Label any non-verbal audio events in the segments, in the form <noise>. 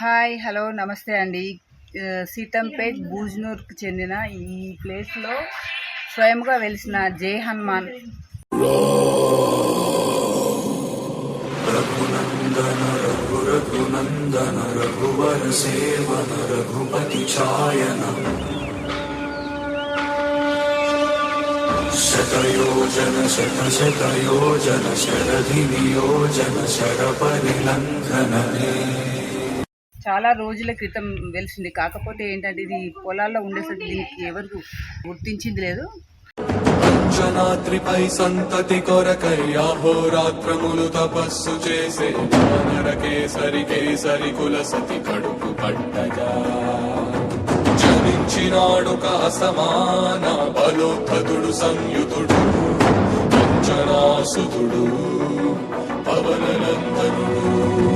Hi hello నమస్తే అండి. సీతంపేట్ భూజ్నూర్కి చెందిన ఈ ప్లేస్లో స్వయంగా వెలిసిన జయ హనుమాన్. రఘునందన రఘు రఘునందన రఘువర సేవన రఘుపతి ఛాయన. శతయోజన శత శతయోజన శరధి నియోజన శరపరిలంఘననే చాలా రోజుల క్రితం వెలిసింది. కాకపోతే ఏంటంటే ఇది పొలాల్లో ఉండేసరికి దీనికి ఎవరు గుర్తించింది లేదు. అంజనాద్రిపై సంతతి కొరకై అహోరాత్రములు తపస్సు చేసే వానర కేసరి కేసరి కుల సతి కడుపు పట్టగా జనించినాడు అసమాన బలోద్ధతుడు సంయుతుడు పంచనాసుతుడు పవననందనుడు.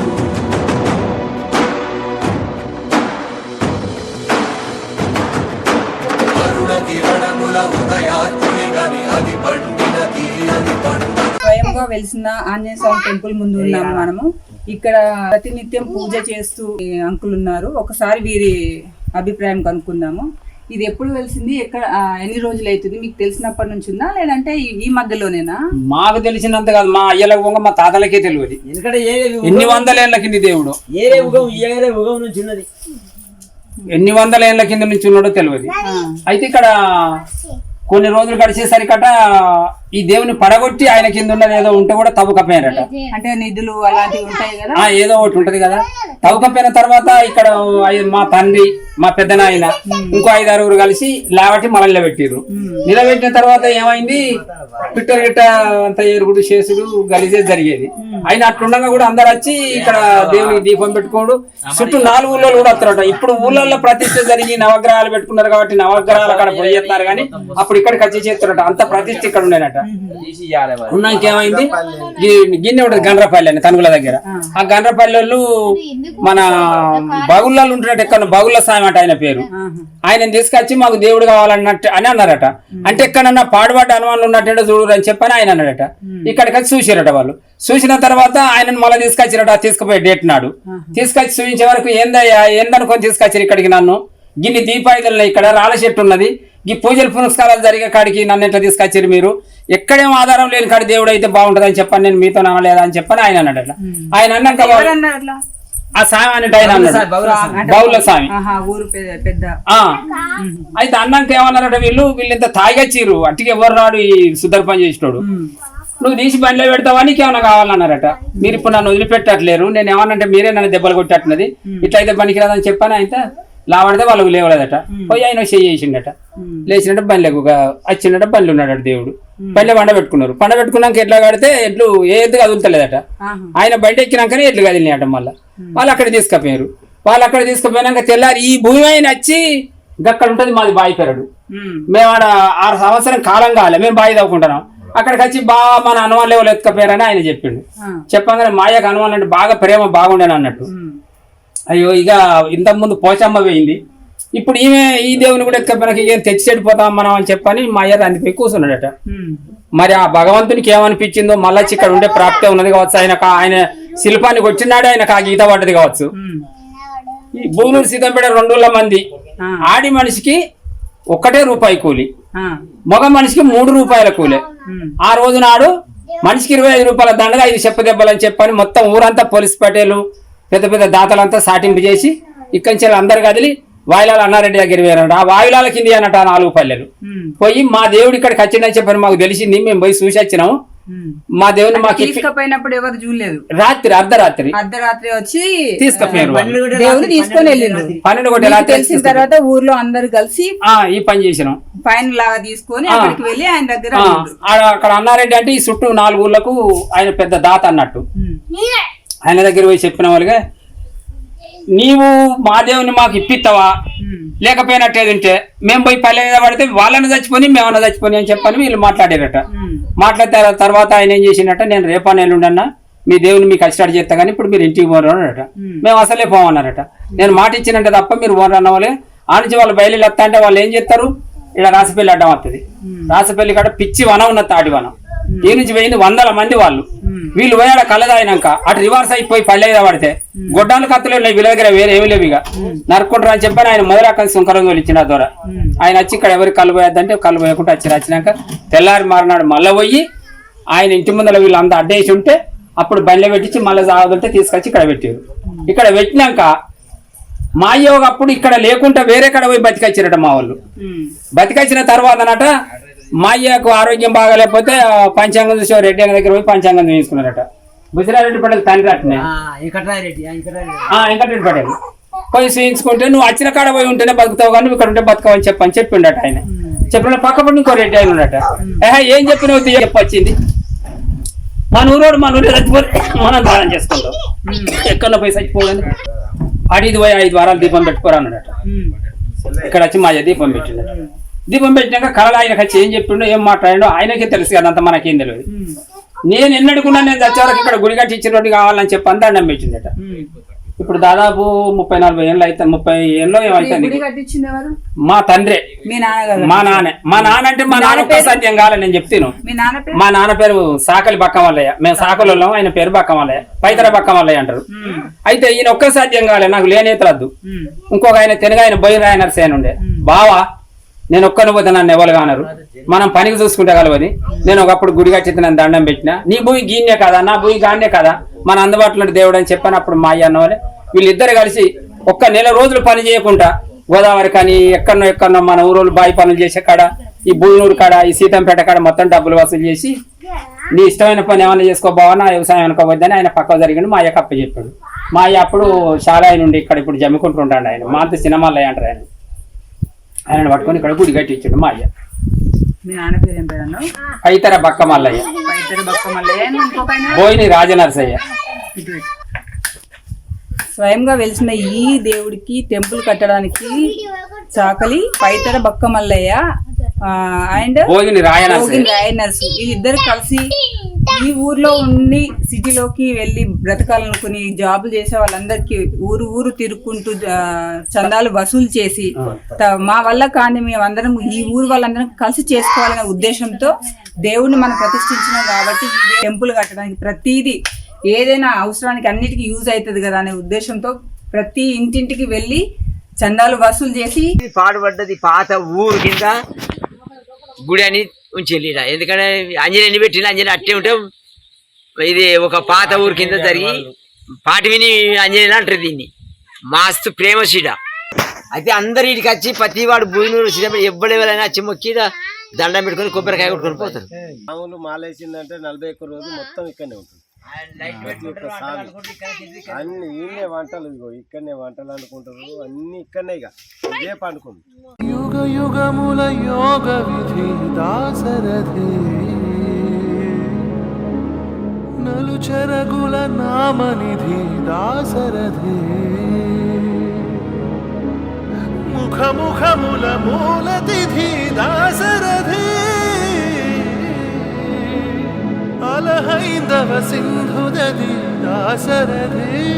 వెలిసిన ఆంజనేయ స్వామి టెంపుల్ ముందు ఉన్నాము మనము. ఇక్కడ ప్రతినిత్యం పూజ చేస్తూ అంకులు ఉన్నారు. ఒకసారి వీరి అభిప్రాయం కనుక్కుందాము. ఇది ఎప్పుడు వెలిసింది? ఎక్కడ ఎన్ని రోజులు అవుతుంది? మీకు తెలిసినప్పటి నుంచి ఉందా? లేదంటే ఈ- మధ్యలోనేనా? మాకు తెలిసినంత కాదు. మా అయ్యలకు పోగా మా తాతలకే తెలియదు. ఎందుకంటే ఏ ఎన్ని వందల ఏళ్ళ కింది దేవుడు? ఏ యుగం ఏ యుగం నుంచి ఉన్నది. ఎన్ని వందల ఏళ్ళ కింద నుంచి ఉన్నాడో తెలియదు. అయితే ఇక్కడ కొన్ని రోజులు గడిచేసరికట ఈ దేవుని పడగొట్టి ఆయన కింద ఉన్నది ఏదో ఉంటే కూడా తవ్వకపోయారట అంటే నిధులు అలాంటివి ఉంటాయి కదా? ఆ ఏదో ఒకటి ఉంటది కదా. తవ్వకపోయిన తర్వాత ఇక్కడ మా తండ్రి మా పెద్ద నాయన ఇంకో ఐదు ఆరుగురు కలిసి లావటి మనల్ని నిలబెట్టిరు నిలబెట్టిన తర్వాత ఏమైంది? పిట్ట గిట్ట అంత ఏరుగుడు చేసుడు గలిజే జరిగేది. అయిన అట్లుండగా కూడా అందరు వచ్చి ఇక్కడ దేవునికి దీపం పెట్టుకోడు. చుట్టూ నాలుగు ఊళ్ళో కూడా వస్తారట. ఇప్పుడు ఊళ్ళల్లో ప్రతిష్ఠ జరిగి నవగ్రహాలు పెట్టుకున్నారు కాబట్టి నవగ్రహాలు అక్కడ పోయి చేస్తున్నారు కానీ అప్పుడు ఇక్కడికి వచ్చి చేస్తారట. అంత ప్రతిష్ఠ ఇక్కడ ఉండేనట. గి- గిన్నె ఉంటుంది గండ్రపల్లి అని తనుగుల దగ్గర. ఆ. గండ్రపల్లి వాళ్ళు మన బాగుళ్ళలో ఉంటున్నట్టు ఎక్కడ బాగుళ్ళ స్వామి అంట ఆయన పేరు. ఆయన తీసుకొచ్చి మాకు దేవుడు కావాలన్నట్టు అని అన్నారట. అంటే ఎక్కడన్నా పాడుబాటు అనుమానులు ఉన్నట్టు చూడు అని చెప్పని ఆయన అన్నాడట. ఇక్కడికి వచ్చి చూసిరట వాళ్ళు. చూసిన తర్వాత ఆయన మళ్ళీ తీసుకొచ్చిరట తీసుకుపోయి డేట్ నాడు. తీసుకొచ్చి చూపించే వరకు ఏందయ్యా ఏందనుకొని తీసుకొచ్చారు ఇక్కడికి నన్ను? గిన్ని దీపాయుధులు ఇక్కడ రాళ్ళ చెట్టు ఉన్నది. ఈ పూజలు పునస్కారాలు జరిగే కాడికి నన్ను ఎట్లా తీసుకొచ్చారు మీరు? ఎక్కడేం ఆధారం లేని కాడి దేవుడు అయితే బాగుంటదని చెప్పని నేను మీతో నమ్మలేదా అని చెప్పని ఆయన అన్నాడు అట్లా. ఆయన అన్నాక ఆ స్వామి అంటే ఆయన అన్నాడు. బౌల స్వామి ఆహా ఊరు పెద్ద పెద్ద. ఆ. అయితే అన్నాక ఏమన్నారట వీళ్ళు వీళ్ళు ఇంత తాగచ్చిర్రు. అట్టికి ఎవరు రాడు ఈ సుద్దరు పని చేసినోడు నువ్వు తీసి బండిలో పెడతావా? నీకు ఏమైనా కావాలన్నారట. మీరు ఇప్పుడు నన్ను వదిలిపెట్టట్లేరు. నేను ఏమన్నంటే మీరే నన్ను దెబ్బలు కొట్టట్నది ఇట్లయితే పనికిరాదని చెప్పాను అయితే లావడితే వాళ్ళకు లేవలేదట. పోయి ఆయన చెయ్యి చేసిండట? లేచినట్టు బండ్లకు వచ్చిండట బండ్లు ఉన్నాడట దేవుడు. బండ్లే పండ పెట్టుకున్నారు. పండ పెట్టుకున్నాక ఎట్లా కడితే ఎట్లు ఏ ఎద్దు కదులుతలేదట. ఆయన బండి ఎక్కినాకనే ఎట్లు కదిలినాయట మళ్ళా. వాళ్ళు అక్కడ తీసుకుపోయారు. వాళ్ళు అక్కడ తీసుకుపోయినాక తెల్లారి ఈ భూమి ఆయన వచ్చి గక్కడ ఉంటది మాది బాయి పెరడు. మేము ఆడ ఆరు సంవత్సరం కాలం కాలే మేము బాయి తవ్వుకుంటున్నాం. అక్కడికి వచ్చి బాగా మన హనుమాన్ లెవెల్ ఎత్తుకపోయారని ఆయన చెప్పిండు. చెప్పగానే మాయకు హనుమాన్ అంటే బాగా ప్రేమ బాగుండేని అన్నట్టు. అయ్యో ఇక ఇంతకు ముందు పోచమ్మ పోయింది ఇప్పుడు ఈమె ఈ దేవుని కూడా ఎత్తుకపోయినాక ఏం తెచ్చి చెడిపోతాం మనం అని చెప్పని మా అయ్య అందిపోయి కూర్చున్నాడట. మరి ఆ భగవంతునికి ఏమనిపించిందో మళ్ళీ <laughs> ఇక్కడ ఉండే ప్రాప్తి ఉన్నది కావచ్చు ఆయన ఆయన శిల్పానికి వచ్చినాడు ఆయనకు ఆ గీత పడ్డది కావచ్చు. ఈ భూనూరు సీతంపేట రెండుల మంది. ఆడి మనిషికి ఒకటే రూపాయి కూలి. మగ మనిషికి మూడు రూపాయల కూలి. ఆ రోజు నాడు మనిషికి ఇరవై ఐదు రూపాయల దండగా ఐదు చెప్ప దెబ్బలని చెప్పని మొత్తం ఊరంతా పోలీస్ పటేలు పెద్ద పెద్ద దాతలంతా సాటింపు చేసి ఇక్కడి నుంచి అందరు కదిలి వాయిలాల అన్నారెడ్డి దగ్గర పోయారంట ఆ వాయులాల కింది అన్నట్టు ఆ నాలుగు పల్లెలు. పోయి మా దేవుడు ఇక్కడికి వచ్చిందని చెప్పని మాకు తెలిసింది. మేము పోయి చూసి వచ్చినాము. మా దేవుని మాకు తీసుకుపోయినప్పుడు ఎవరు చూడలేదు? రాత్రి అర్ధరాత్రి. అర్ధరాత్రి వచ్చి తీసుకుపోయారు తీసుకొని వెళ్ళిండ్రు పన్నెండు మీకు రాత్రి తెలిసిన తర్వాత ఊర్లో అందరు కలిసి ఆ, ఈ పని చేసినాం. ఫైన్ లాగా తీసుకొని అక్కడికి వెళ్ళి ఆయన దగ్గర అక్కడ అన్నారెడ్డి అంటే ఈ చుట్టూ నాలుగు ఊళ్ళకు ఆయన పెద్ద దాత అన్నట్టు. ఆయన దగ్గర పోయి చెప్పిన వాళ్ళుగా నీవు మా దేవుని మాకు ఇప్పిస్తావా ఉమ్. లేకపోయినట్టు ఏదంటే మేము పోయి పల్లె మీద పడితే వాళ్ళని చచ్చిపోయి మేమన్నా చచ్చిపోయి అని చెప్పని వీళ్ళు మాట్లాడారట. ఉమ్. మాట్లాడిన తర్వాత ఆయన ఏం చేసిండట నేను రేపా నెల్లుండన్నా మీ దేవుని మీకు కష్టపడి చేస్తా కానీ ఇప్పుడు మీరు ఇంటికి పోరు అన్నారట. మేము అసలే పోమన్నారట. నేను మాట ఇచ్చినంటే తప్ప మీరు పోరు అన్న వాళ్ళే ఆ నుంచి వాళ్ళు బయలు వస్తా అంటే వాళ్ళు ఏం చేస్తారు? ఇక్కడ రాసపల్లి అడ్డం వస్తుంది రాసపల్లి కాడ పిచ్చి వనం ఉన్న తాటి వనం. ఈ నుంచి పోయింది వందల మంది వాళ్ళు. వీళ్ళు పోయాడ కళ్ళదాయినాక అటు రివర్స్ అయిపోయి పల్లె మీద పడితే గొడ్డాలు కత్తులు ఉన్నాయి వీళ్ళ దగ్గర వేరే ఏమి లేవు ఇక. నరుక్కుంటారు అని చెప్పని ఆయన మొదలక్కని సుంకరం ఇచ్చిన ద్వారా ఆయన వచ్చి ఇక్కడ ఎవరికి కళ్ళు పోయొద్దంటే కళ్ళు పోయకుండా వచ్చి వచ్చినాక తెల్లారి మారినాడు మళ్ళీ పోయి ఆయన ఇంటి ముందర వీళ్ళు అంతా అడ్డేసి ఉంటే అప్పుడు బండ్లో పెట్టించి మళ్ళీ సాగుతుంటే తీసుకొచ్చి ఇక్కడ పెట్టారు. ఇక్కడ పెట్టినాక మా అయ్య ఒకప్పుడు ఇక్కడ లేకుండా వేరే కడ పోయి బతికొచ్చిరట మా వాళ్ళు. బతికొచ్చిన తర్వాత అన్నట మా అయ్యకు ఆరోగ్యం బాగాలేకపోతే పంచాంగం చూసి రెడ్డి అన్న దగ్గర పోయి పంచాంగం చూపించుకున్నారట బుసిరారెడ్డి పటేల్ తండ్రి అట్నే. వెంకటరెడ్డి పటేల్. పోయి చూయించుకుంటే నువ్వు వచ్చిన కాడ పోయి ఉంటేనే బతుకుతావు కానీ నువ్వు ఇక్కడ ఉంటే బతకవని చెప్పని చెప్పిండట ఆయన. చెప్పిన పక్క పడి ఇంకో రెడ్డి ఆయన ఉండట ఏహే ఏం చెప్పినావు చెప్పొచ్చింది మన ఊరోడు మన ఊరు చచ్చిపోతే మనం దానం చేసుకుంటాం. ఎక్కడో పోయి చచ్చిపోలేదు అడిది పోయి ఐదు వారాలు దీపం పెట్టుకోరా అన్నాడట. ఇక్కడ వచ్చి మా దీపం పెట్టిండట. దీపం పెట్టినాక కళ ఆయనకి వచ్చి ఏం చెప్పిండో ఏం మాట్లాడిండో ఆయనకే తెలుసు కదా అంత మనకేం తెలియదు. ఉమ్. నేను ఎన్నడుకున్నా నేను చచ్చేవరకు ఇక్కడ గుడి కట్టి ఇచ్చిన రోడ్డు కావాలని చెప్పి అంతా దండం పెట్టిండట ఉమ్. ఇప్పుడు దాదాపు ముప్పై నలభై ఏళ్ళు అయితే ముప్పై ఏళ్ళు ఏమైతుంది ఎవరు? మా తండ్రే. మీ నాన్నగారు మా నాన్న. మా నాన్న అంటే మా నాన్న సత్యం కావాలి నేను చెప్తాను. మీ నాన్న పేరు? మా నాన్న పేరు సాకలి బక్కమల్లయ్య. మేము సాకలలో ఆయన పేరు బక్కమల్లయ్య. పైతర బక్కమల్లయ్య అంటారు. ఉమ్. అయితే ఈయన ఒక్క సాధ్యం కాలే నాకు లేనేతలద్దు. ఇంకొక ఆయన తెలుగు ఆయన బోయిన రాయ నరసేన ఉండే బావా నేను ఒక్కని పోతే నన్ను ఎవరు కానరు. మనం పనికి చూసుకుంటే కలవని నేను ఒకప్పుడు గుడి కట్టి నన్ను దండం పెట్టిన నీ భూమి గీన్నే కదా నా భూమి గాన్నే కదా? మన అందుబాటులో దేవుడు అని చెప్పాను అప్పుడు మా అయ్య వీళ్ళిద్దరు కలిసి ఒక్క నెల రోజులు పని చేయకుండా గోదావరి కానీ ఎక్కడనో ఎక్కడో మన ఊరోళ్ళు బాయి పనులు చేసే కాడ ఈ బుల్నూరు కాడ ఈ సీతంపేట కాడ మొత్తం డబ్బులు వసూలు చేసి నీ ఇష్టమైన పని ఏమైనా చేసుకో నా వ్యవసాయం అనుకోవద్దని ఆయన పక్క జరిగింది మా అయ్యకి అప్ప చెప్పాడు మా అయ్య అప్పుడు చాలా ఆయన ఉండి ఇక్కడ ఇప్పుడు జమ్మికుంటుంటాడు ఆయన. మాంత సినిమాలు అంటారు ఆయన. ఆయన పట్టుకొని ఇక్కడ గుడి కట్టి ఇచ్చాడు మా అయ్య. మీ నాన్న పేరు ఏం పేరు పైతర బక్క మల్లయ్య పైతర బక్క మల్లయ్య బోయిని రాజనరసయ్య. స్వయంగా వెలిసిన ఈ దేవుడికి టెంపుల్ కట్టడానికి చాకలి పైతర బక్క మల్లయ్య అండ్ రాయ నర్సు వీళ్ళిద్దరు కలిసి ఈ ఊర్లో ఉండి సిటీలోకి వెళ్ళి బ్రతకాలనుకుని జాబులు చేసే వాళ్ళందరికీ ఊరు ఊరు తిరుక్కుంటూ చందాలు వసూలు చేసి మా వల్ల కానీ మేమందరం ఈ ఊరు వాళ్ళందరం కలిసి చేసుకోవాలనే ఉద్దేశంతో దేవుణ్ణి మనం ప్రతిష్ఠించినాం కాబట్టి టెంపుల్ కట్టడానికి ప్రతిదీ ఏదైనా అవసరానికి అన్నిటికీ యూజ్ అవుతుంది కదా అనే ఉద్దేశంతో ప్రతి ఇంటింటికి వెళ్ళి చందాలు వసూలు చేసి ఇది పాడుపడ్డది పాత ఊరు కింద గుడి అని ఉంచి ఎందుకంటే అంజనేయుని పెట్టిన అంజనేయుని అట్టే ఉంటే ఇది ఒక పాత ఊరు కింద జరిగి పాటి విని అంజనేయులు అంటారు దీన్ని. మాస్తు ప్రేమ సీడ. అయితే అందరు ఇటుకి వచ్చి ప్రతి వాడు సీడ ఎవ్వడు ఎవరైనా వచ్చి మొక్కి దండం పెట్టుకొని కొబ్బరికాయ కొట్టుకొని పోతారు. మామూలు మాలేసిందంటే నలభై ఒక్క రోజు మొత్తం ఇక్కడనే ఉంటుంది. అన్ని ఈయనే వంటలు ఇగో ఇక్కడనే వంటలు అనుకుంటారు అన్ని ఇక్కడనే ఇక ఇదే పండుకుంది. యుగ యుగముల యోగ విధి దాసరథి నలు చెరగుల నామనిధి దాసరథి ముఖ ముఖముల మూల తిథి దాసరథి लहैन्दव सिन्धुदधि दाशरथि